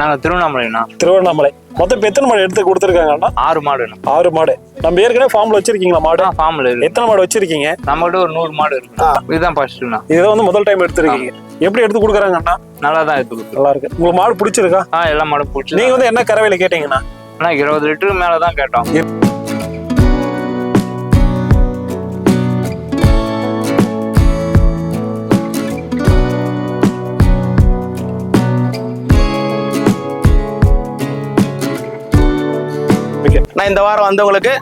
நாங்க திருவண்ணாமலைண்ணா. திருவண்ணாமலை. மொத்தம் இப்ப எத்தனை மாடு எடுத்து கொடுத்துருக்காங்கண்ணா? ஆறு மாடுண்ணா. ஆறு மாடு. நம்ம ஏற்கனவே ஃபார்ம்ல வச்சிருக்கீங்களா மாடு? ஃபார்ம்ல இருக்கு. எத்தனை மாடு வச்சிருக்கீங்க? நம்ம கிட்ட ஒரு நூறு மாடு இருக்கு. இதுதான் ஃபர்ஸ்ட்ண்ணா இதை வந்து முதல் டைம் எடுத்திருக்கீங்க. எப்படி எடுத்து கொடுக்குறாங்கண்ணா? நல்லா தான் எடுத்து நல்லா இருக்கு உங்களுக்கு மாடு பிடிச்சிருக்கா? ஆ எல்லா மாடும் பிடிச்சி நீங்க வந்து என்ன கறவையில கேட்டீங்கண்ணா? ஆனா இருபது லிட்டருக்கு மேல தான் கேட்டோம் நான் இந்த வாரம் வந்தவங்களுக்கு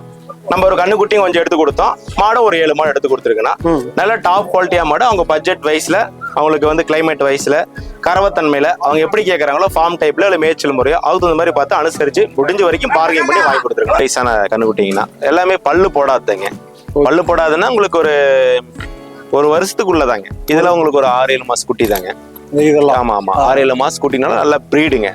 நம்ம ஒரு கண்ணுக்குட்டியும் கொஞ்சம் எடுத்து கொடுத்தோம். மாடும் ஒரு ஏழு மாடு எடுத்து கொடுத்துருக்குண்ணா. ம். நல்ல டாப் குவாலிட்டியா மாடு. அவங்க பட்ஜெட் வைஸ்ல அவங்களுக்கு வந்து கிளைமேட் வைஸ்ல கரவத்தன்மையில அவங்க எப்படி கேட்கறாங்களோ ஃபார்ம் டைப்ல இல்லை மேய்ச்சல் முறையோ அதுக்கு தகுந்த மாதிரி பார்த்து அனுசரிச்சு முடிஞ்ச வரைக்கும் பார்கெயின் பண்ணி வாங்கி கொடுத்துருக்கோம். வயசான கண்ணுக்குட்டிங்கன்னா எல்லாமே பல்லு போடாதங்க. பல்லு போடாதுன்னா உங்களுக்கு ஒரு ஒரு வருஷத்துக்குள்ளதாங்க. இதெல்லாம் உங்களுக்கு ஒரு ஆறு ஏழு மாசம் குட்டி தாங்க இதெல்லாம். ஆமா ஆமா. ஆறு ஏழு மாசம் குட்டினால நல்ல ப்ரீடுங்க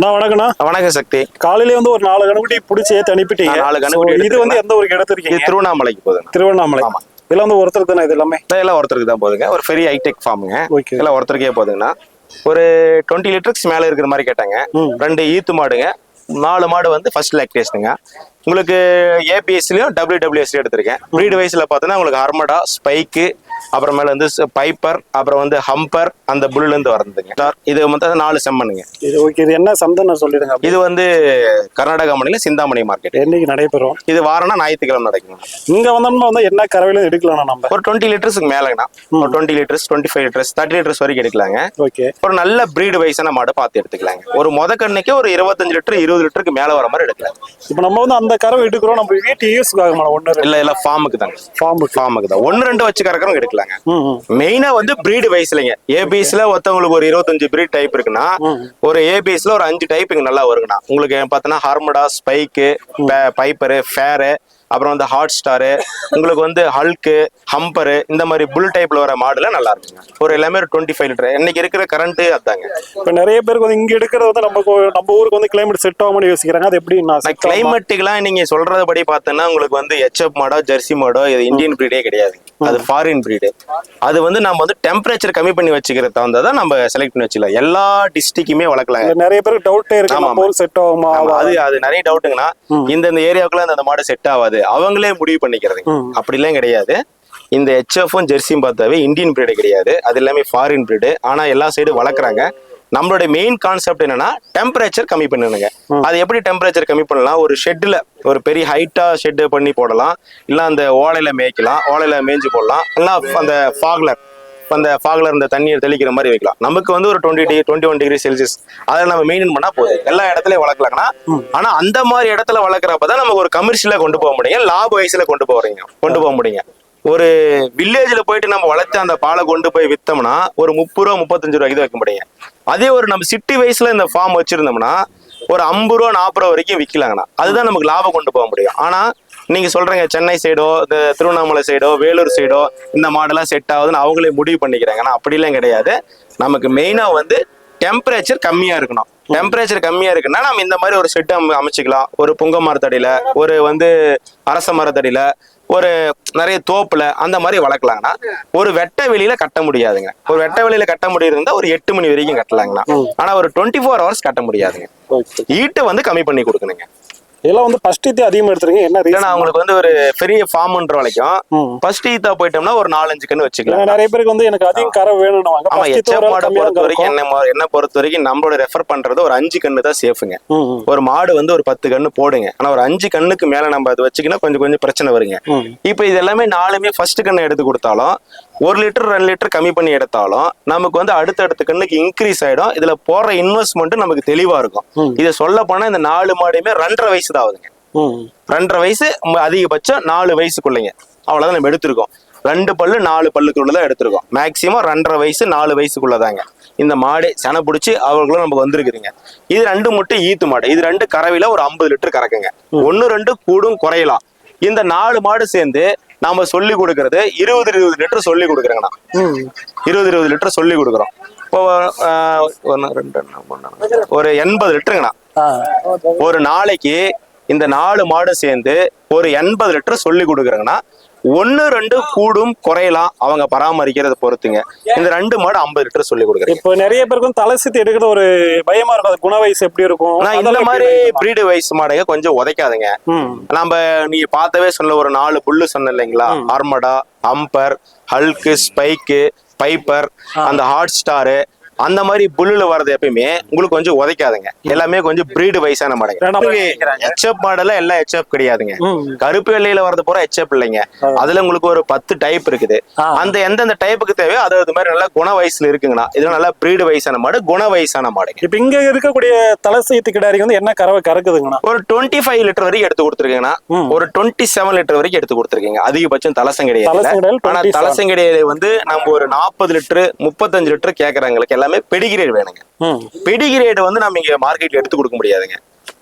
அண்ணா வணக்கண்ணா வணக்கம் சக்தி. காலையில வந்து ஒரு நாலு கணுக்குட்டி பிடிச்சி ஏத்தி அனுப்பிட்டீங்க நாலு கன்னுக்குட்டி So, இது வந்து. எந்த இது எடுத்திருக்கீங்க? திருவண்ணாமலைக்கு போகுதுங்க திருவண்ணாமலை. இதெல்லாம் வந்து ஒருத்தர் தானே இது எல்லாமே? இதெல்லாம் ஒருத்தருக்கு தான் போகுதுங்க. ஒரு பெரிய ஹைடெக் ஃபார்முங்க இதெல்லாம் ஒருத்தருக்கே போகுதுங்கண்ணா. ஒரு டுவெண்ட்டி லிட்டருக்கு மேல இருக்கிற மாதிரி கேட்டாங்க. ரெண்டு ஈத்து மாடுங்க. நாலு மாடு வந்து ஃபர்ஸ்ட் லாக்டேஷனுங்க உங்களுக்கு ஏபிஎஸ்லயும் டபிள்யூடபிள்யூஎஸ்லயும் எடுத்திருக்கேன். ப்ரீடு வயசுல பார்த்தோன்னா உங்களுக்கு ஹர்மடா ஸ்பைக்கு அப்புறமேல வந்து பைப்பர் அப்புறம் வந்து ஹம்பர் அந்த புல்லுல இருந்து வரதுங்க இது மொத்தம் நாலு செம்மனுங்க இது ஓகே இது என்ன சந்தைன்னு சொல்லிடுங்க இது வந்து கர்நாடகா மாநில சிந்தாமணி மார்க்கெட் என்னைக்கு நடைபெறும்? இது வாரம்னா ஞாயிற்றுக்கிழமை நடக்குங்க. இங்க வந்தோம்னா வந்து என்ன கறவையில எடுக்கலாம் நம்ம? ஒரு டுவெண்ட்டி லிட்டர்ஸ்க்கு மேலங்கண்ணா. ஒரு twenty litres twenty five litres thirty litres வரைக்கும் எடுக்கலாங்க. ஓகே. ஒரு நல்ல பிரீடு வயசான மாடு பார்த்து எடுத்துக்கலாங்க. ஒரு முத கண்ணுக்கே ஒரு இருபத்தஞ்சு லிட்டர் இருபது லிட்டருக்கு மேல வர மாதிரி எடுக்கலாம். இப்போ நம்ம வந்து அந்த கறவை எடுக்கிறோம் நம்ம வீட்டு யூஸ்க்காக ஒன்று இல்ல இல்ல ஃபார்முக்கு தாங்க. ஃபார்முக்கு ஃபார்முக்கு தான். ஒன்னு ரெண்டு வச்சு கறக்கிறவங்க எடுக்கலாங்க. மெயினா வந்து பிரீடு வயசுலங்க ஏபிஎஸ்ல ஒருத்தவங்களுக்கு ஒரு இருபத்தஞ்சு பிரீட் டைப் இருக்குன்னா. ஒரு ஏபிஎஸ்ல ஒரு அஞ்சு டைப் இங்க நல்லா வருங்கண்ணா. உங்களுக்கு பார்த்தோன்னா ஹார்மடா ஸ்பைக்கு பைப்பரு ஃபேரு அப்புறம் வந்து ஹாட் ஸ்டாரு உங்களுக்கு வந்து ஹல்க்கு ஹம்பரு இந்த மாதிரி புல் டைப்ல வர மாடுல நல்லா இருக்குங்க. ஒரு எல்லாமே ஒரு டுவெண்ட்டி ஃபைவ் லிட்டர் இன்னைக்கு இருக்கிற கரண்ட் அதாங்க. இப்போ நிறைய பேருக்கு வந்து இங்க எடுக்கிறது வந்து நம்ம நம்ம ஊருக்கு வந்து கிளைமேட் செட் ஆகும்னு யோசிக்கிறாங்க. அது எப்படி? கிளைமேட்டுக்கெல்லாம் நீங்க சொல்றதுபடி பார்த்தோன்னா உங்களுக்கு வந்து ஹெச்எப் மாடோ ஜெர்சி மாடோ இது இந்தியன் பிரீடே கிடையாது. அது ஃபாரின் பிரீடு அது வந்து நம்ம வந்து டெம்பரேச்சர் கம்மி பண்ணி வச்சுக்கிறது தகுந்ததான் நம்ம செலக்ட் பண்ணி வச்சுக்கலாம். எல்லா டிஸ்ட்ரிக்குமே வளர்க்கலாங்க இதுல நிறைய பேருக்கு டவுட்டே இருக்கு. செட் ஆகுமா அது அது நிறைய டவுட்டுங்கண்ணா இந்த இந்த ஏரியாவுக்குள்ள அந்த மாடு செட் ஆகாது. அவங்களே முடிவு பண்ணிக்கிறது. அப்படிலாம் கிடையாது. இந்த ஹெச்எஃப்பும் ஜெர்சியும் பார்த்தாவே இந்தியன் பிரீடு கிடையாது. அது எல்லாமே ஃபாரின் பிரீடு ஆனா எல்லா சைடும் வளர்க்குறாங்க. நம்மளோட மெயின் கான்செப்ட் என்னன்னா டெம்பரேச்சர் கம்மி பண்ணணுங்க. அது எப்படி டெம்பரேச்சர் கம்மி பண்ணலாம்? ஒரு ஷெட்ல ஒரு பெரிய ஹைட்டா ஷெட் பண்ணி போடலாம். இல்ல அந்த ஓலையில மேய்க்கலாம். ஓலையில மேய்ஞ்சு போடலாம். இல்ல அந்த ஃபாக்லர் அந்த ஃபாக்லர் இந்த தண்ணியை தெளிக்கிற மாதிரி வைக்கலாம். நமக்கு வந்து ஒரு twenty degree twenty one degree Celsius அதை நம்ம மெயின்டைன் பண்ணா போதும். எல்லா இடத்துலயும் வளர்க்கலாங்கன்னா ஆனா அந்த மாதிரி இடத்துல வளர்க்குறப்ப தான் நமக்கு ஒரு கமர்ஷியலா கொண்டு போக முடியும். லாப வயசுல கொண்டு போறீங்க? கொண்டு போக முடியுங்க. ஒரு வில்லேஜ்ல போயிட்டு நம்ம வளர்த்து அந்த பாலை கொண்டு போய் வித்தோம்னா ஒரு முப்பது ரூபா முப்பத்தஞ்சு ரூபாய்க்கு தான் வைக்க முடியும் அதே ஒரு நம்ம சிட்டி வயசுல இந்த ஃபார்ம் வச்சிருந்தோம்னா ஒரு ஐம்பது ரூபா நாற்பது ரூபா வரைக்கும் விற்கலாங்கண்ணா அதுதான் நமக்கு லாபம் கொண்டு போக முடியும். ஆனா நீங்க சொல்றீங்க சென்னை சைடோ இந்த திருவண்ணாமலை சைடோ வேலூர் சைடோ இந்த மாடெல்லாம் செட் ஆகுதுன்னு அவங்களே முடிவு பண்ணிக்கிறாங்க. ஆனா அப்படிலாம் கிடையாது. நமக்கு மெயினா வந்து டெம்பரேச்சர் கம்மியா இருக்கணும். டெம்பரேச்சர் கம்மியா இருக்குன்னா நம்ம இந்த மாதிரி ஒரு செட்டு அமைச்சுக்கலாம். ஒரு புங்க மரத்தடியில ஒரு வந்து அரச மரத்தடியில ஒரு நிறைய தோப்புல அந்த மாதிரி வளர்க்கலாங்கண்ணா ஒரு வெட்ட வெளியில கட்ட முடியாதுங்க. ஒரு வெட்ட வெளியில கட்ட முடியிருந்தா ஒரு எட்டு மணி வரைக்கும் கட்டலாங்கண்ணா. ஆனா ஒரு டுவெண்ட்டி ஃபோர் ஹவர்ஸ் கட்ட முடியாதுங்க. ஈட்டை வந்து கம்மி பண்ணி கொடுக்கணுங்க. இதெல்லாம் வந்து ஃபர்ஸ்ட் இது அதிகமா எடுத்துருங்க என்ன ரீசன் அவங்களுக்கு வந்து ஒரு பெரிய ஃபார்ம்ன்ற வரைக்கும். ஃபர்ஸ்ட் ஈத்தா போயிட்டோம்னா ஒரு நாலஞ்சு கண்ணு வச்சுக்கலாம். நிறைய பேருக்கு வந்து எனக்கு அதிகம் கரை வேணும் ஆமா எச்எஃப் மாடை பொறுத்த வரைக்கும் என்ன என்ன பொறுத்த வரைக்கும் நம்மளோட ரெஃபர் பண்றது ஒரு அஞ்சு கண்ணு தான் சேஃபுங்க ஒரு மாடு வந்து ஒரு பத்து கண்ணு போடுங்க. ஆனா ஒரு அஞ்சு கண்ணுக்கு மேல நம்ம அதை வச்சுக்கினா கொஞ்சம் கொஞ்சம் பிரச்சனை வருங்க. இப்போ இது எல்லாமே நாலுமே ஃபர்ஸ்ட் கண்ணு எடுத்து கொடுத்தாலும் ஒரு லிட்டர் ரெண்டு லிட்டர் கம்மி பண்ணி எடுத்தாலும் நமக்கு வந்து அடுத்தடுத்த கண்ணுக்கு இன்க்ரீஸ் ஆயிடும். இதுல போடுற இன்வெஸ்ட்மெண்ட் நமக்கு தெளிவா இருக்கும். இதை சொல்ல போனா இந்த நாலு மாடுமே ரெண்டரை வயசு தான் ஆகுதுங்க ரெண்டரை வயசு அதிகபட்சம் நாலு வயசுக்குள்ளைங்க. அவ்வளவுதான் நம்ம எடுத்திருக்கோம். ரெண்டு பல்லு நாலு பல்லுக்குள்ளதான் எடுத்திருக்கோம். மேக்சிமம் ரெண்டரை வயசு நாலு வயசுக்குள்ளதாங்க. இந்த மாடு செனை பிடிச்சி அவர்களும் நமக்கு வந்திருக்குதுங்க. இது ரெண்டு முட்டை ஈத்து மாடு. இது ரெண்டு கறவையில ஒரு ஐம்பது லிட்டர் கறக்குங்க. ஒன்னு ரெண்டு கூடும் குறையலாம். இந்த நாலு மாடு சேர்ந்து நாம சொல்லி கொடுக்கறது இருபது இருபது லிட்டர் சொல்லி கொடுக்குறேங்கண்ணா. இருபது இருபது லிட்டர் சொல்லி கொடுக்குறோம். இப்போ ரெண்டு, ஒரு எண்பது லிட்டருங்கண்ணா. ஒரு நாளைக்கு இந்த நாலு மாடு சேர்ந்து ஒரு எண்பது லிட்டர் சொல்லி கொடுக்குறாங்கன்னா ஒன்னு ரெண்டு கூடும் குறையலாம். அவங்க பராமரிக்கிறத பொறுத்துங்க. இந்த ரெண்டு மாடு ஐம்பது லிட்டர் சொல்லி கொடுக்குறேன் இப்போ நிறைய பேருக்கு வந்து தலை சுத்தி எடுக்கிறது ஒரு பயமா இருக்கும். அது குண வயசு எப்படி இருக்கும்? ஆனா இந்த மாதிரி? பிரீடு வயசு மாடுங்க கொஞ்சம் உதைக்காதுங்க. நம்ம நீங்க பார்த்தவே சொன்ன ஒரு நாலு புல்லு சொன்ன இல்லைங்களா? Armada amber hulk spike piper அந்த ஹாட் ஸ்டாரு அந்த மாதிரி புல்லுல வர்றது எப்பயுமே உங்களுக்கு கொஞ்சம் உதைக்காதுங்க. எல்லாமே கொஞ்சம் பிரீடு வயசான மாடுங்க. ஹெச்எப் மாடல எல்லாம் ஹெச்எப் கிடையாதுங்க. கருப்பு வெள்ளையில வரது பூரா ஹெச்எப் இல்லைங்க. அதுல உங்களுக்கு ஒரு பத்து டைப் இருக்குது. அந்த எந்தெந்த டைப்புக்கு தேவையோ அது அது மாதிரி நல்லா குண வயசுல இருக்குங்கண்ணா. இது நல்லா பிரீடு வயசான மாடு குண வயசான மாடுங்க. இப்ப இங்க இருக்கக்கூடிய தலை சீத்து கிடாரி வந்து என்ன கறவை கறக்குதுங்கண்ணா? ஒரு டுவெண்ட்டி ஃபைவ் லிட்டர் வரைக்கும் எடுத்து கொடுத்துருக்கீங்கன்னா. ஒரு டுவெண்ட்டி செவன் லிட்டர் வரைக்கும் எடுத்து கொடுத்துருக்கீங்க. அதிகபட்சம் தலசங்கடையில. ஆனா 27. தலசங்கடையில வந்து நம்ம ஒரு நாற்பது லிட்டர் முப்பத்தஞ்சு லிட்டர் கேக்குறவங்களுக்கு எல்லாமே பெடிகிரேட் வேணுங்க. பெடிகிரேட் வந்து நம்ம இங்க மார்க்கெட்ல எடுத்து கொடுக்க முடியாதுங்க.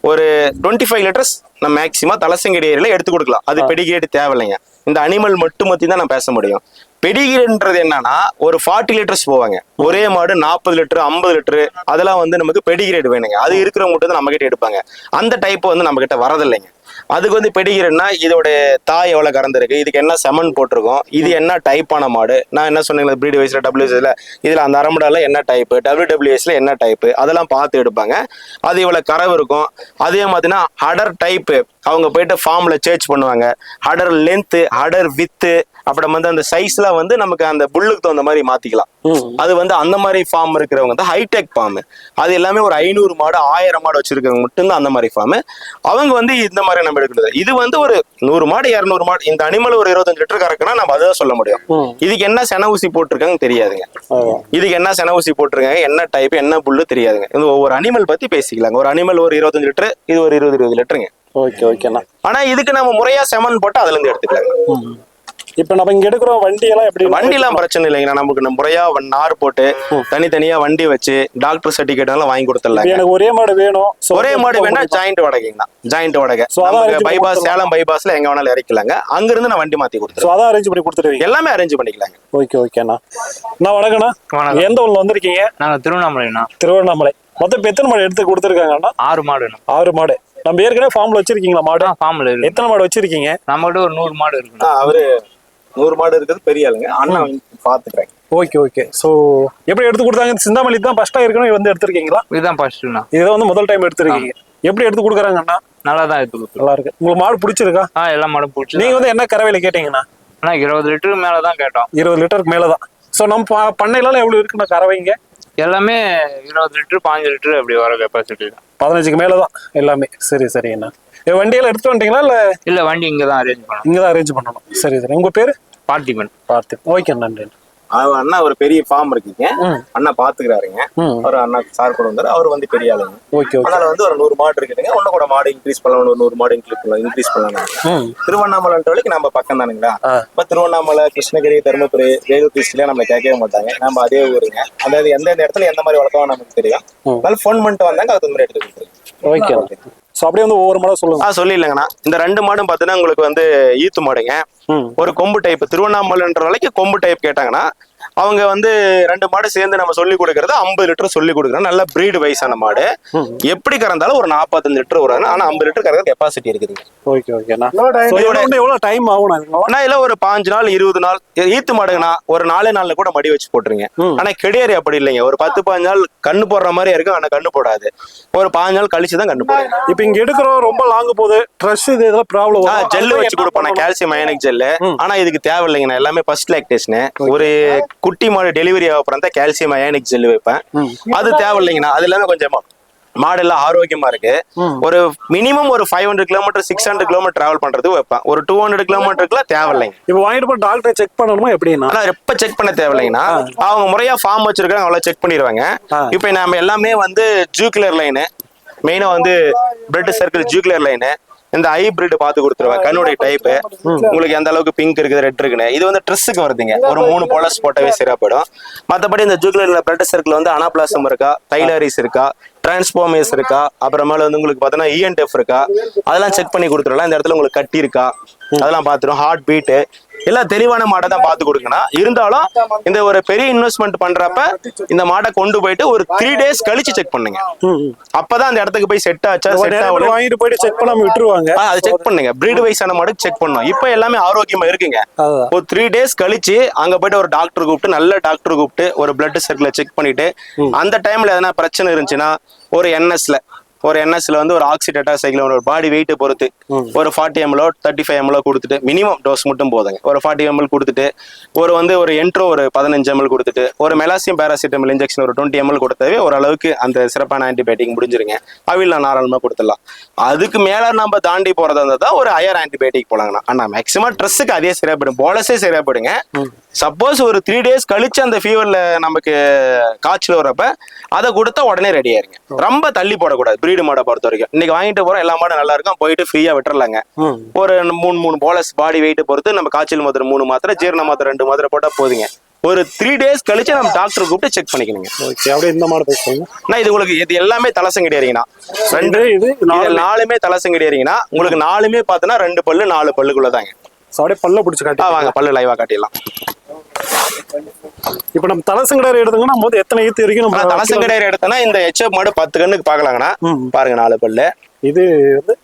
ஒரு டுவெண்ட்டி ஃபைவ் லிட்டர்ஸ் நம்ம மேக்ஸிமம் தலசங்கடி ஏரியால எடுத்து கொடுக்கலாம். அது பெடிகிரேட் தேவையில்லைங்க. இந்த அனிமல் மட்டும் பத்தி தான் நான் பேச முடியும். பெடிகிரேட்ன்றது என்னன்னா ஒரு ஃபார்ட்டி லிட்டர்ஸ் போவாங்க. ஒரே மாடு நாற்பது லிட்டர் ஐம்பது லிட்டர் அதெல்லாம் வந்து நமக்கு பெடிகிரேட் வேணுங்க. அது இருக்கிறவங்க மட்டும் தான் நம்ம கிட்ட எடுப்பாங்க. அந்த டைப் வந்து நம்ம கிட்ட வரதில்லைங்க. அதுக்கு வந்து பெடிகிரின்னா இதோட தாய் எவ்வளோ கறந்துருக்கு? இதுக்கு என்ன செமன் போட்டிருக்கோம்? இது என்ன டைப்பான மாடு? நான் என்ன சொன்னீங்க பிரீடு வைஸில் டபிள்யூஎஸ்ல இதில் அந்த அரம்படால என்ன டைப்பு டபிள்யூடபிள்யூஎஸ்ல என்ன டைப்பு அதெல்லாம் பார்த்து எடுப்பாங்க. அது இவ்வளோ கறவு இருக்கும். அதே மாதிரினா ஹடர் டைப்பு அவங்க போயிட்டு ஃபார்மில் சேர்ச் பண்ணுவாங்க. ஹடர் லென்த்து ஹடர் வித்து அப்புறம் வந்து அந்த சைஸ்ல வந்து நமக்கு அந்த புல்லுக்கு தகுந்த மாதிரி மாத்திக்கலாம். அது வந்து அந்த மாதிரி ஃபார்ம் இருக்கிறவங்க தான் ஹைடெக் ஃபார்ம் அது எல்லாமே ஒரு ஐநூறு மாடு ஆயிரம் மாடு வச்சிருக்கவங்க மட்டும்தான் அந்த மாதிரி ஃபார்ம் அவங்க வந்து இந்த மாதிரி நம்ம எடுக்கிறது. இது வந்து ஒரு நூறு மாடு இரநூறு மாடு இந்த அனிமல் ஒரு இருபத்தஞ்சு லிட்டர் கறக்குன்னா நம்ம அதுதான் சொல்ல முடியும். இதுக்கு என்ன சென ஊசி போட்டிருக்காங்க தெரியாதுங்க. அதான். இதுக்கு என்ன சென ஊசி போட்டிருக்காங்க என்ன டைப் என்ன புல்லு தெரியாதுங்க. இது ஒவ்வொரு அனிமல் பத்தி பேசிக்கலாங்க. ஒரு அனிமல் ஒரு இருபத்தஞ்சு லிட்டர் இது ஒரு இருபது இருபது லிட்டருங்க. ஓகே ஓகேண்ணா. ஆனா இதுக்கு நம்ம முறையா செமன் போட்டு அதுல இருந்து எடுத்துக்கலாங்க. இப்ப நம்ம இங்க எடுக்கிறோம் வண்டி எல்லாம் எப்படி வண்டிலாம் பிரச்சனை இல்லைங்க நமக்கு முறையா நார் போட்டு தனித்தனியா வண்டி வச்சு டாக்டர் சர்டிபிகேட் எல்லாம் வாங்கி இப்ப கொடுத்துடலாங்க எனக்கு ஒரே மாடு வேணும். So, ஒரே மாடு வேணா ஜாயிண்ட் வாடகைங்கண்ணா. ஜாயிண்ட் வாடகை. பைபாஸ் கொடுத்துடலாம். சேலம் பைபாஸ்ல எங்க வேணாலும் இறக்கலாங்க அங்க இருந்து நான் வண்டி மாத்தி கொடுத்துருவேன் அதான் அரேஞ்ச் பண்ணி கொடுத்துருவீங்க எல்லாமே அரேஞ்ச் பண்ணிக்கலாங்க. ஓகே ஓகேண்ணா அண்ணா. வணக்கண்ணா வணக்கம். எந்த ஊர்ல வந்திருக்கீங்க? நாங்க திருவண்ணாமலைண்ணா திருவண்ணாமலை. மொத்தம் எத்தனை மாடு எடுத்து கொடுத்துருக்காங்கண்ணா ஆறு மாடுண்ணா. ஆறு மாடு. நம்ம ஏற்கனவே ஃபார்ம்ல வச்சிருக்கீங்களா மாடு? ஃபார்ம்ல இருக்கு. எத்தனை மாடு வச்சிருக்கீங்க? நம்மகிட்ட ஒரு நூறு மாடு இருக்குண்ணா. அவரு நூறு மாடு இருக்குது பெரிய ஆளுங்க. அண்ணன் பாத்துக்கிறேன். ஓகே ஓகே ஸோ எப்படி எடுத்து கொடுத்தாங்க? சிந்தாமணி தான் ஃபர்ஸ்டா இருக்கணும் வந்து எடுத்திருக்கீங்களா? இதுதான் ஃபர்ஸ்ட்ண்ணா இதை வந்து முதல் டைம் எடுத்திருக்கீங்க. எப்படி எடுத்து கொடுக்குறாங்கண்ணா நல்லா தான் எடுத்து கொடுத்துருவோம் நல்லா இருக்கு. உங்களுக்கு மாடு பிடிச்சிருக்கா? ஆ எல்லா மாடும் பிடிச்சி நீங்க வந்து என்ன கறவையில கேட்டீங்கண்ணா? ஆனா இருபது லிட்டருக்கு மேல தான் கேட்டோம். இருபது லிட்டருக்கு மேலதான். ஸோ நம்ம பண்ணையில எவ்வளவு இருக்குண்ணா கறவைங்க எல்லாமே இருபது லிட்டர் பாஞ்சு லிட்டர் அப்படி வர கெப்பாசிட்டி தான். பதினஞ்சுக்கு மேலதான் எல்லாமே. சரி சரிங்கண்ணா வண்டியெல்லாம் எடுத்துட்டு வந்துட்டீங்களா? இல்ல இல்ல வண்டி இங்க தான் அரேஞ்ச் பண்ணோம் இங்க தான் அரேஞ்ச் பண்ணணும். சரி சரி. உங்க பேரு? பார்ட்டிமெண்ட் பார்த்து ஓகே நன்றி. அண்ணா ஒரு பெரிய ஃபார்ம் இருக்குங்க. அண்ணா பாத்துக்கிறாருங்க. அவர் அண்ணா சார் கூட வந்தாரு. அவர் வந்து பெரிய ஆளுங்க. Okay okay. அதனால வந்து ஒரு நூறு மாடு இருக்குதுங்க. ஒண்ணு கூட மாடு இன்க்ரீஸ் பண்ணலாம் ஒரு நூறு மாடு இன்க்ரீஸ் பண்ணலாம் இன்க்ரீஸ் பண்ணலாம் ம். திருவண்ணாமலைன்றவளுக்கு நம்ம பக்கம் தானுங்களா. இப்ப திருவண்ணாமலை கிருஷ்ணகிரி தருமபுரி வேலூர் டிஸ்ட்ரிக்ட்ல நம்ம கேட்கவே மாட்டாங்க. நம்ம அதே ஊருங்க. அதாவது எந்தெந்த இடத்துல எந்த மாதிரி வளர்க்கணும் நமக்கு தெரியும். அதனால ஃபோன் பண்ணிட்டு வந்தாங்க அதுக்கு மாதிரி எடுத்து கொடுத்துருங்க ஓகே ஸோ அப்படியே வந்து ஒவ்வொரு மாடம் சொல்லுங்க. ஆ சொல்லிடலங்கண்ணா. இந்த ரெண்டு மாடும் பார்த்தீங்கன்னா உங்களுக்கு வந்து ஈத்து மாடுங்க. ஒரு கொம்பு டைப் திருவண்ணாமலைன்ற வேலைக்கு கொம்பு டைப் கேட்டாங்கன்னா அவங்க வந்து ரெண்டு மாடு சேர்ந்து நம்ம சொல்லி கொடுக்கறது ஐம்பது லிட்டர் சொல்லி கொடுக்குறோம் நல்ல பிரீடு வயசான மாடு. எப்படி கறந்தாலும் ஒரு நாற்பத்தஞ்சு லிட்டர் வரும் ஆனா ஐம்பது லிட்டர் கறக்க கெப்பாசிட்டி இருக்குதுங்க ஓகே ஓகேண்ணா ஸோ இதோட இன்னும் எவ்வளோ டைம் ஆகும் இல்ல ஒரு பாஞ்சு நாள் இருபது நாள் ஈத்து மாடுங்கண்ணா ஒரு நாலே நாள்ல கூட மடி வச்சு போட்டுருங்க. ஆனா கிடையாது அப்படி இல்லைங்க. ஒரு பத்து பாஞ்சு நாள் கண்ணு போடுற மாதிரி இருக்கும் ஆனா கண்ணு போடாது. ஒரு பாஞ்சு நாள் கழிச்சு தான் கண்ணு போடும். இப்போ இங்க எடுக்கிறோம் ரொம்ப லாங் போகுது. ட்ரெஸ் இது இதெல்லாம் ப்ராப்ளம் ஜெல்லு வச்சு கொடுப்பேன் கால்சியம் அயனிக் ஜெல்லு. ஆனா இதுக்கு தேவையில்லைங்கண்ணா. எல்லாமே ஃபர்ஸ்ட் லாக்டேஷன் ஒரு குட்டி மாடு டெலிவரி ஆகப்புறம் தான் கால்சியம் அயனிக் ஜெல்லு வைப்பேன். அது தேவையில்லைங்கண்ணா. அது எல்லாமே கொஞ்சம் மாடு எல்லாம் ஆரோக்கியமா இருக்கு. ஒரு மினிமம் ஒரு five hundred kilometre six hundred kilometre travel பண்றது வைப்பேன். ஒரு டூ ஹண்ட்ரட் கிலோமீட்டருக்குலாம் தேவையில்லைங்க. இப்போ வாங்கிட்டு போய் டாக்டரை செக் பண்ணணுமா எப்படின்னா? ஆனா எப்ப செக் பண்ண தேவையில்லைங்கன்னா அவங்க முறையா ஃபார்ம் வச்சிருக்காங்க அவ்வளவு செக் பண்ணிடுவாங்க. இப்போ நம்ம எல்லாமே வந்து ஜூக்ளியர் லைனு மெயினா வந்து பிளட் சர்க்கிள் ஜூக்ளியர் லைனு இந்த ஹைபிரிட் பார்த்து கொடுத்துருவேன். கண்ணுடைய டைப் உங்களுக்கு எந்த அளவுக்கு பிங்க் இருக்குது ரெட் இருக்குன்னு. இது வந்து ட்ரெஸ்ஸுக்கு வருதுங்க. ஒரு மூணு போலஸ் போட்டவே சரியா போயிடும் மற்றபடி இந்த ஜூகுலர் பிளட் சர்க்கிள் வந்து அனாபிளாசம் இருக்கா தைலரிஸ் இருக்கா டிரான்ஸ்பார்மேஸ் இருக்கா அப்புறமேல வந்து உங்களுக்கு பார்த்தீங்கன்னா இஎன்டெஃப் இருக்கா அதெல்லாம் செக் பண்ணி கொடுத்துடலாம். இந்த இடத்துல உங்களுக்கு கட்டி இருக்கா அதெல்லாம் பார்த்துரும் ஹார்ட் பீட்டு எல்லாம் தெளிவான மாடை தான் பார்த்து கொடுக்கணும். இருந்தாலும் இந்த ஒரு பெரிய இன்வெஸ்ட்மெண்ட் பண்றப்ப இந்த மாடை கொண்டு போயிட்டு ஒரு த்ரீ டேஸ் கழிச்சு செக் பண்ணுங்க. அப்பதான் அந்த இடத்துக்கு போய் செட் ஆச்சா செட் ஆகல வாங்கிட்டு போயிட்டு செக் பண்ணாம விட்டுருவாங்க. அதை செக் பண்ணுங்க. பிரீடு வைஸான மாடு செக் பண்ணணும். இப்போ எல்லாமே ஆரோக்கியமா இருக்குங்க. ஒரு த்ரீ டேஸ் கழிச்சு அங்க போயிட்டு ஒரு டாக்டர் கூப்பிட்டு நல்ல டாக்டர் கூப்பிட்டு ஒரு பிளட் சர்க்கிளை செக் பண்ணிட்டு அந்த டைம்ல எதனா பிரச்சனை இருந்துச்சுன்னா ஒரு என்எஸ்ல ஒரு என்எஸ்ல வந்து ஒரு ஆக்சிடேட்டா சைக்கிள் ஒரு பாடி வெயிட் பொறுத்து ஒரு ஃபார்ட்டி எம்எல்ஓ தேர்ட்டி ஃபைவ் எம்எல்ஓ கொடுத்துட்டு மினிமம் டோஸ் மட்டும் போதுங்க. ஒரு ஃபார்ட்டி எம்எல் கொடுத்துட்டு ஒரு வந்து ஒரு என்ட்ரோ ஒரு பதினஞ்சு எம்எல் கொடுத்துட்டு ஒரு மெலாசியம் பேராசிட்டமல் இன்ஜெக்ஷன் ஒரு டுவெண்ட்டி எம்எல் கொடுத்தாவே ஓரளவுக்கு அந்த சிறப்பான ஆன்டிபயோட்டிக் முடிஞ்சிருங்க. அவில் நாராளமாக கொடுத்துடலாம். அதுக்கு மேல நம்ம தாண்டி போறதா இருந்தா தான் ஒரு ஹையர் ஆன்டிபயோட்டிக் போலாங்கண்ணா. ஆனா மேக்ஸிமம் ட்ரெஸ்ஸுக்கு அதே சரியா போயிடும் போலஸே சரியா போயிடுங்க சப்போஸ் ஒரு த்ரீ டேஸ் கழிச்சு அந்த ஃபீவர்ல நமக்கு காய்ச்சல் வரப்ப அதை கொடுத்தா உடனே ரெடி ஆயிருங்க. ரொம்ப தள்ளி போடக்கூடாது. பிரீடு மாடை பொறுத்த வரைக்கும் இன்னைக்கு வாங்கிட்டு போறோம் எல்லா மாடும் நல்லா இருக்கும். போயிட்டு ஃப்ரீயா விட்டுறலாங்க. ஒரு மூணு மூணு போலஸ் பாடி வெயிட் பொறுத்து நம்ம காய்ச்சல் மாத்திரை மூணு மாத்திரை ஜீரண மாத்திரை ரெண்டு மாத்திரை போட்டா போதுங்க. ஒரு த்ரீ டேஸ் கழிச்சு நம்ம டாக்டர் கூப்பிட்டு செக் பண்ணிக்கணுங்க. ஓகே அப்படியே இந்த நான் இது உங்களுக்கு இது எல்லாமே ரெண்டு இது இது நாலு இது நாலுமே தலசங்கடியாரிங்கண்ணா உங்களுக்கு நாலுமே பார்த்தோன்னா ரெண்டு பல்லு நாலு பல்லுக்குள்ளதாங்க. அப்படியே பல்ல பிடிச்சு காட்டி வாங்க பல்லு லைவா காட்டிடலாம். இப்ப நம்ம தலைசங்கடாரி எடுத்தோம்னா வந்து எத்தனை ஈத்து வரைக்கும் நம்ம தலசங்கடையர் எடுத்தோன்னா இந்த எச்எப் மாடு பத்து கண்ணுக்கு பார்க்கலாங்கண்ணா. பாருங்க நாலு பல்லு. இது வந்து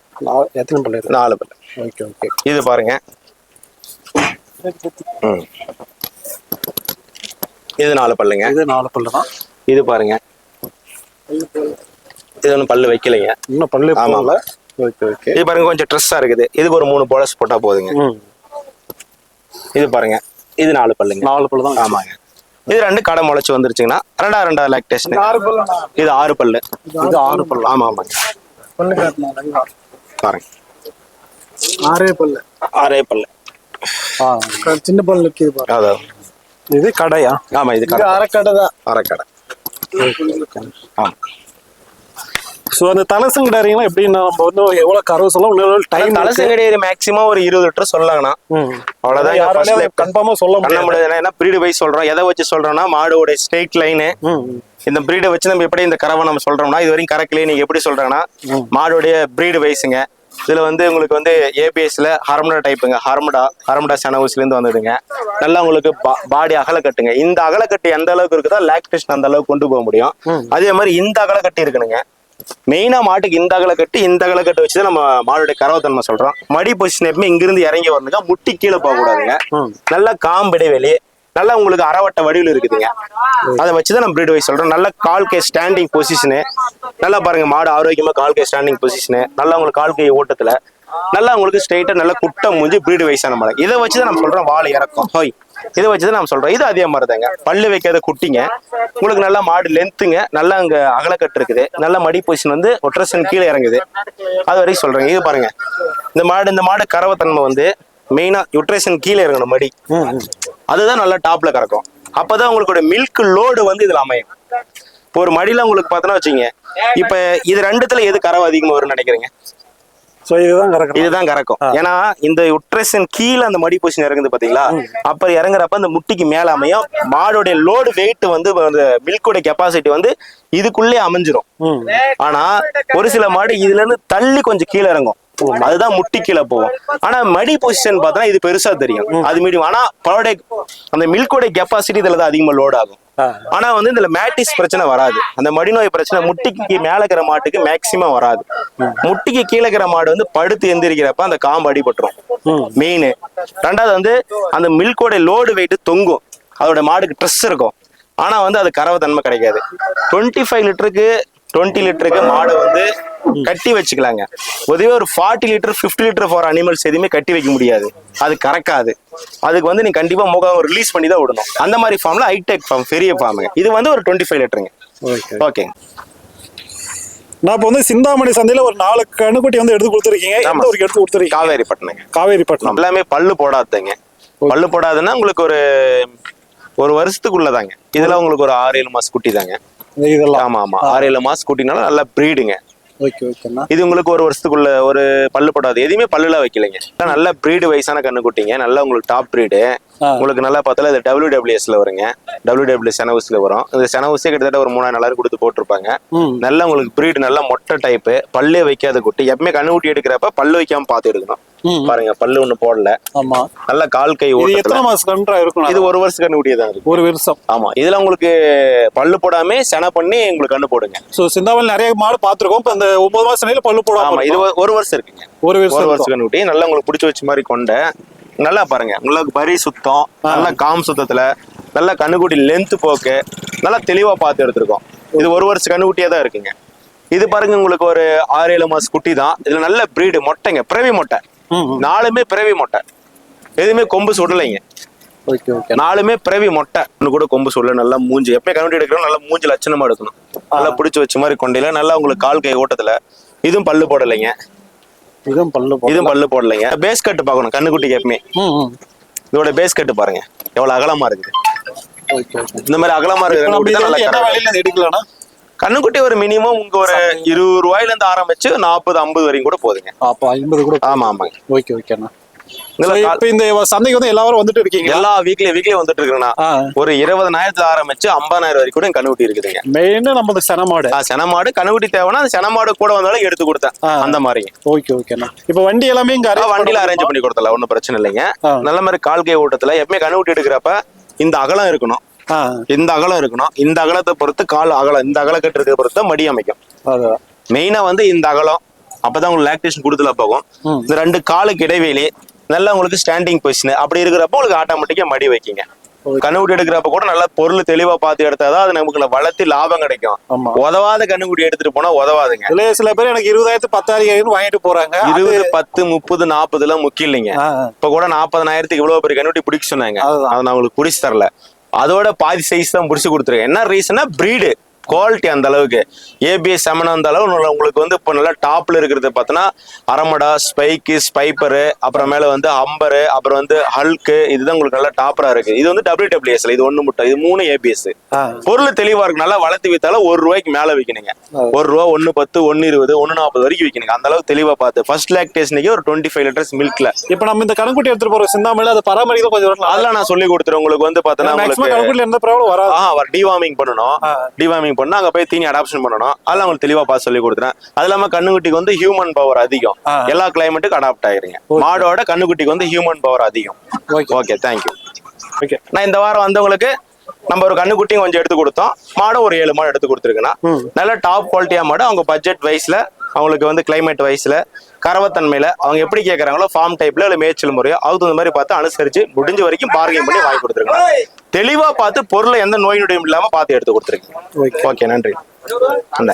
எத்தனை பல்லு நாலு பல்லு. Okay okay. இது பாருங்க. இது நாலு பல்லுங்க. இது நாலு பல்லு தான். இது பாருங்க. இது ஒன்றும் பல்லு வைக்கலைங்க. இன்னும் பல்லு ஆமா. போகல ஓகே ஓகே. இது பாருங்க கொஞ்சம் ட்ரெஸ்ஸா இருக்குது. இதுக்கு ஒரு மூணு போலஸ் போட்டா போதுங்க. இது பாருங்க. இது நாலு பல்லுங்க. நாலு பல்லு தான் ஆமாங்க. இது ரெண்டு கடை முளைச்சு வந்துருச்சுங்கன்னா ரெண்டாவது ரெண்டாவது லாக்டேஷன் இது ஆறு பல்லு இது ஆறு பல்லு. ஆமா ஆமாங்க. பாருங்க. ஆறே பல்லு. ஆறே பல்லு. ஆ சின்ன பல்லு நிக்குது பாரு அதான் இது கடையா? ஆமா இது இது கடை. அரைக்கடை தான். அரைக்கடை. ஆமா. ஸோ அந்த தலைசங்கடாரிங்களாம் எப்படின்னா நம்ம வந்து எவ்வளவு கறவை சொல்ல இன்னும் டைம் தலசங்கடி மேக்ஸிமம் ஒரு இருபது லிட்டர் சொல்லலாங்கண்ணா அவ்வளவுதான் இங்க first lap. கன்ஃபார்மா சொல்ல பண்ண முடியாது. ஏன்னா பிரீடு வைஸ் சொல்றோம். எதை வச்சு சொல்றோம்னா மாடோட ஸ்ட்ரெயிட் லைனு. இந்த பிரீடை வச்சு நம்ம எப்படி இந்த கறவை நம்ம சொல்றோம்னா இது வரைக்கும் கரெக்ட்லயே நீங்க எப்படி சொல்றாங்கன்னா மாடோடைய பிரீடு வைஸுங்க இதுல வந்து உங்களுக்கு வந்து ஏபிஎஸ்ல ஹரமடா டைப்புங்க ஹரமடா ஹரமடா சனவுஸ்ல இருந்து வந்ததுங்க. நல்லா உங்களுக்கு பாடி அகலக்கட்டுங்க. இந்த அகலக்கட்டு எந்த அளவுக்கு இருக்குதோ லாக்டேஷன் அந்த அளவுக்கு கொண்டு போக முடியும். அதே மாதிரி இந்த அகலக்கட்டு இருக்குனுங்க மெயினா மாட்டுக்கு இந்த அகலக்கட்டு இந்த அகலக்கட்டு வச்சு தான் நம்ம மாடுடைய கறவைத்தன்மை சொல்றோம். மடி பொசிஷன் எப்பவுமே இங்கிருந்து இறங்கி வரணுங்க முட்டி கீழே போக கூடாதுங்க. நல்ல காம்பிடைவெளி நல்லா உங்களுக்கு அறவட்ட வடிவில் இருக்குதுங்க. அதை வச்சுதான் நம்ம பிரீட் வைஸ் சொல்றோம் நல்ல கால் கை ஸ்டாண்டிங் பொசிஷனு நல்லா பாருங்க மாடு ஆரோக்கியமா கால் கை ஸ்டாண்டிங் பொசிஷனு நல்லா உங்களுக்கு கால் கை ஓட்டத்துல நல்லா உங்களுக்கு ஸ்ட்ரைட்டா நல்ல குட்டை மூஞ்சி பிரீடு வயசான மாடு. இதை வச்சுதான் நம்ம சொல்றோம் வால் இறக்கம். ஹோய். இதை வச்சுதான் நம்ம சொல்றோம். இது அதே மாதிரி தாங்க பல்லு வைக்காத குட்டிங்க. உங்களுக்கு நல்லா மாடு லென்த்துங்க நல்லா அங்க அகலக்கட்டு இருக்குது. நல்ல மடி பொசிஷன் வந்து ஒற்றசன் கீழே இறங்குது. அது வரைக்கும் சொல்றேங்க. இது பாருங்க. இந்த மாடு இந்த மாடு கறவைத்தன்மை வந்து மெயினா யுட்ரேஷன் கீழே இறங்கணும் மடி அதுதான் நல்லா டாப்ல கறக்கும். அப்பதான் உங்களோட மில்க் லோடு வந்து இதுல அமையும். இப்போ ஒரு மடியில உங்களுக்கு பார்த்தோன்னா வச்சுங்க இப்ப இது ரெண்டுத்துல எது கறவை அதிகமா வரும்னு நினைக்கிறீங்க? ஸோ இதுதான் கறக்கிறோம். இதுதான் கறக்கும். ஏன்னா இந்த யுட்ரேஷன் கீழே அந்த மடி பொசிஷன் இறங்குது பாத்தீங்களா? அப்ப இறங்குறப்ப அந்த முட்டிக்கு மேல அமையும். மாடோடைய லோடு வெயிட் வந்து அந்த மில்கோட கெப்பாசிட்டி வந்து இதுக்குள்ளே அமைஞ்சிரும். ஆனா ஒரு சில மாடு இதுல இருந்து தள்ளி கொஞ்சம் கீழே இறங்கும். அதுதான் முட்டி கீழே போகும். ஆனா மடி பொசிஷன் பார்த்தா இது பெருசா தெரியும். அது மீடியம். ஆனா பழோட அந்த மில்கோட கெப்பாசிட்டி இதுல தான் அதிகமா லோட் ஆகும். ஆனா வந்து இதுல மேட்டிஸ் பிரச்சனை வராது. அந்த மடிநோய் பிரச்சனை முட்டிக்கு மேல இருக்கிற மாட்டுக்கு மேக்சிமம் வராது. முட்டிக்கு கீழே இருக்கிற மாடு வந்து படுத்து எந்திரிக்கிறப்ப அந்த காம்பு அடிபட்டுரும். மெயின் ரெண்டாவது வந்து அந்த மில்கோட லோடு வெயிட் தொங்கும். அதோட மாடுக்கு ட்ரெஸ் இருக்கும். ஆனா வந்து அது கறவை தன்மை கிடைக்காது. டுவெண்ட்டி ஃபைவ் லிட்டருக்கு டுவெண்ட்டி லிட்டருக்கு மாடை வந்து கட்டி வச்சுக்கலாங்க. உதவி ஒரு forty litre fifty litre for animals எதுவுமே கட்டி வைக்க முடியாது. அது கறக்காது. அதுக்கு வந்து நீ கண்டிப்பா முகம் ரிலீஸ் பண்ணி தான் விடணும். அந்த மாதிரி ஃபார்ம்ல ஹைடெக் ஃபார்ம் பெரிய ஃபார்முங்க இது வந்து ஒரு டுவெண்ட்டி ஃபைவ் லிட்டருங்க. ஓகே ஓகே நான் இப்போ வந்து சிந்தாமணி சந்தையில ஒரு நாலு கண்ணுக்குட்டி வந்து எடுத்து கொடுத்துருக்கீங்க. எந்த ஊருக்கு எடுத்து கொடுத்துருக்கீங்க? காவேரி பட்டினங்க காவேரிப்பட்டினம். எல்லாமே பல்லு போடாதங்க. பல்லு போடாதுன்னா உங்களுக்கு ஒரு ஒரு வருஷத்துக்குள்ளதாங்க. இதெல்லாம் உங்களுக்கு ஒரு ஆறு ஏழு மாசம் குட்டி தாங்க. இதெல்லாம். ஆமா ஆமா. ஆறு ஏழு மாசம் குட்டினாலும் நல்ல ப்ரீடுங்க இது உங்களுக்கு ஒரு வருஷத்துக்குள்ள ஒரு பல்லு போடாது. எதுவுமே பல்லுல வைக்கலைங்க. நல்ல பிரீடு வயசான கண்ணுக்குட்டிங்க நல்லா உங்களுக்கு டாப் பிரீடு. உங்களுக்கு நல்லா பார்த்தாலும் இது டபிள்யூ டபிள்யூஎஸ்ல வருங்க. டபிள்யூ டபிள்யூ செனவுஸ்ல வரும். இந்த செனவுஸே கிட்டத்தட்ட ஒரு மூணாயிரம் நாலாயிரம் கொடுத்து போட்டிருப்பாங்க. நல்லா உங்களுக்கு பிரீடு நல்லா மொட்டை டைப்பு பல்லே வைக்காத குட்டி. எப்பவுமே கண்ணுக்குட்டி எடுக்கிறப்ப பல்லு வைக்காம பார்த்து எடுக்கணும். பாருங்க பல்லு ஒண்ணு போடல. ஆமா. நல்ல கால் கை எத்தனை மாசம் கன்றா இருக்கும்? இது ஒரு வருஷம் கண்ணுக்குட்டியே தான் இருக்கு. ஒரு வருஷம். ஆமா. இதுல உங்களுக்கு பல்லு போடாம சென பண்ணி உங்களுக்கு கண்ணு போடுங்க. சோ சிந்தாமல் நிறைய மாடு பாத்துருக்கோம் இப்ப இந்த ஒன்பது மாசம் நிலையில பல்லு போடாம ஆமா. இது. ஒரு- வருஷம் இருக்குங்க. ஒரு ஒரு வருஷம் வருஷம் கண்ணுக்குட்டி நல்லா உங்களுக்கு பிடிச்சி வச்ச மாதிரி கொண்ட. நல்லா பாருங்க. உங்களுக்கு பரி சுத்தம் நல்ல காம் சுத்தத்துல நல்ல கண்ணுக்குட்டி லென்த் போக்கு நல்லா தெளிவா பார்த்து எடுத்திருக்கோம். இது ஒரு வருஷம் கண்ணுக்குட்டியா தான் இருக்குங்க. இது பாருங்க உங்களுக்கு ஒரு ஆறு ஏழு மாசம் குட்டி தான். இதுல நல்ல பிரீடு மொட்டைங்க பிறவி மொட்டை. நாலுமே பிறவி மொட்டை. எதுவுமே கொம்பு சுடலைங்க. நாலுமே பிறவி மொட்டை. ஒண்ணு கூட கொம்பு சுடல நல்லா மூஞ்சி. எப்பயும் கண்ணுட்டி எடுக்கிறோம் நல்லா மூஞ்சி லட்சணமா எடுக்கணும். நல்லா பிடிச்சி வச்ச மாதிரி கொண்டையில நல்லா உங்களுக்கு கால் கை ஓட்டத்துல. இதுவும் பல்லு போடலைங்க. இதுவும் பல்லு. இதுவும் பல்லு போடலைங்க. பேஸ் கட்டு பார்க்கணும் கண்ணுக்குட்டிக்கு எப்பவுமே இதோட பேஸ் கட்டு பாருங்க. எவ்வளவு அகலமா இருக்குது. Okay okay. இந்த மாதிரி அகலமா இப்ப நம்ம கண்ணுக்குட்டி கண்ணுக்குட்டி ஒரு மினிமம் உங்க ஒரு இருபது ரூபாயில இருந்து ஆரம்பிச்சு நாற்பது ஐம்பது வரைக்கும் கூட போகுதுங்க அப்ப ஐம்பது கூட ஆமா ஆமாங்க. ஓகே ஓகேண்ணா இப்ப இந்த சந்தைக்கு வந்து எல்லாரும் வந்துட்டு இருக்கீங்க எல்லா வீக்லி வீக்லி வந்துட்டு இருக்குண்ணா ஆ. ஒரு இருபதனாயிரத்துல ஆரம்பிச்சு ஐம்பதாயிரம் வரைக்கும் கூட என் கண்ணுக்குட்டி இருக்குதுங்க. மெயினா நம்ம இந்த சென மாடு ஆ, செனமாடு கண்ணுக்குட்டி தேவைன்னா அந்த செனமாடு கூட வந்தாலும் எடுத்து கொடுத்தேன். அந்த மாதிரிங்க ஓகே ஓகேண்ணா இப்ப வண்டி எல்லாமே இங்க வண்டியில அரேஞ்ச் பண்ணி கொடுத்தலாம் ஒன்றும் பிரச்சனை இல்லைங்க. நல்ல மாதிரி கால்கை ஓட்டத்துல எப்பவுமே கண்ணுக்குட்டி எடுக்கிறப்ப இந்த அகலம் இருக்கணும். இந்த அகலம் இருக்கணும். இந்த அகலத்தை பொறுத்து கால் அகலம் இந்த அகல கட்டுறதை பொறுத்து மடி அமைக்கும். மெயினா வந்து இந்த அகலம் அப்பதான் உங்களுக்கு லாக்டேஷன் கொடுத்துல போகும். இந்த ரெண்டு காலுக்கு இடைவெளி நல்லா உங்களுக்கு ஸ்டாண்டிங் பொசிஷன் அப்படி இருக்கிறப்ப உங்களுக்கு ஆட்டோமேட்டிக்கா மடி வைக்கிங்க. கண்ணுக்குட்டி எடுக்கிறப்ப கூட நல்லா பொருள் தெளிவா பார்த்து எடுத்தாதான் அது நமக்கு வளர்த்தி லாபம் கிடைக்கும். உதவாத கண்ணுக்குட்டி எடுத்துட்டு போனா உதவாதுங்க. இதுல சில பேர் எனக்கு இருபதாயிரத்து பத்தாயிரம் வாங்கிட்டு போறாங்க. இருபது பத்து முப்பது நாற்பது எல்லாம் முக்கியம் இல்லைங்க. இப்ப கூட நாற்பதனாயிரத்துக்கு இவ்வளவு பெரிய கண்ணுட்டி பிடிக்க சொன்னாங்க. அதை நான் உங்களுக்கு பிடிச்சு தரல. அதோட பாதி சைஸ் தான் பிடிச்சு கொடுத்துருக்கேன். என்ன ரீசன்னா பிரீடு குவாலிட்டி அந்த அளவுக்கு. ஏபிஎஸ் செமன் அந்த அளவு உங்களுக்கு வந்து இப்போ நல்லா டாப்ல இருக்கிறது பார்த்தோன்னா அரமடா ஸ்பைக்கு ஸ்பைப்பரு அப்புறமேல வந்து ஹம்பரு அப்புறம் வந்து ஹல்க்கு இதுதான் உங்களுக்கு நல்லா டாப்பரா இருக்கு. இது வந்து டபிள்யூ டபிள்யூஎஸ்ல இது ஒண்ணு முட்டை இது மூணு ஏபிஎஸ். பொருள் தெளிவா இருக்கு நல்லா வளர்த்து வித்தாலும் ஒரு ரூபாய்க்கு மேல விற்கணுங்க ஒரு ரூபா ஒன்னு பத்து ஒன்னு இருபது ஒன்னு நாற்பது வரைக்கும் விற்கணுங்க அந்த அளவுக்கு தெளிவா பார்த்து ஃபர்ஸ்ட் லாக்டேஷனுக்கு ஒரு டுவெண்ட்டி ஃபைவ் லிட்டர்ஸ் மில்க்ல இப்ப நம்ம இந்த கணக்குட்டி எடுத்துட்டு போறோம் சிந்தாமலை அதை பராமரிக்க கொஞ்சம் அதெல்லாம் நான் சொல்லி கொடுத்துறேன். உங்களுக்கு வந்து பார்த்தோன்னா உங்களுக்கு எந்த ப்ராப்ளம் வராது. டிவார்மிங் பண்ணணும். ஆ. டிவார்மிங் பண்ணா அங்க போய் தீனி அடாப்ஷன் பண்ணணும். அதெல்லாம் உங்களுக்கு தெளிவா பார்த்து சொல்லி கொடுத்துறேன் அது இல்லாம கண்ணுக்குட்டிக்கு வந்து ஹியூமன் பவர் அதிகம். எல்லா கிளைமேட்டுக்கும் அடாப்ட் ஆயிருங்க. மாடோட கண்ணுக்குட்டிக்கு வந்து ஹியூமன் பவர் அதிகம். Okay okay thank you okay நான் இந்த வாரம் வந்தவங்களுக்கு நம்ம ஒரு கண்ணுக்குட்டியும் கொஞ்சம் எடுத்து கொடுத்தோம். மாடும் ஒரு ஏழு மாடு எடுத்து கொடுத்துருக்குண்ணா. ம். நல்ல டாப் குவாலிட்டியா மாடு. அவங்க பட்ஜெட் வைஸ்ல அவங்களுக்கு வந்து கிளைமேட் வைஸ்ல கரவத்தன்மையில அவங்க எப்படி கேட்கறாங்களோ ஃபார்ம் டைப்ல இல்ல மேய்ச்சல் முறையோ அதுக்கு தகுந்த மாதிரி பார்த்து அனுசரிச்சு முடிஞ்ச வரைக்கும் பார்கெயின் பண்ணி வாங்கி கொடுத்துருங்க. தெளிவா பார்த்து பொருளை எந்த நோய் நொடியும் இல்லாம பார்த்து எடுத்து கொடுத்துருக்கீங்க ஓகே நன்றி. அந்த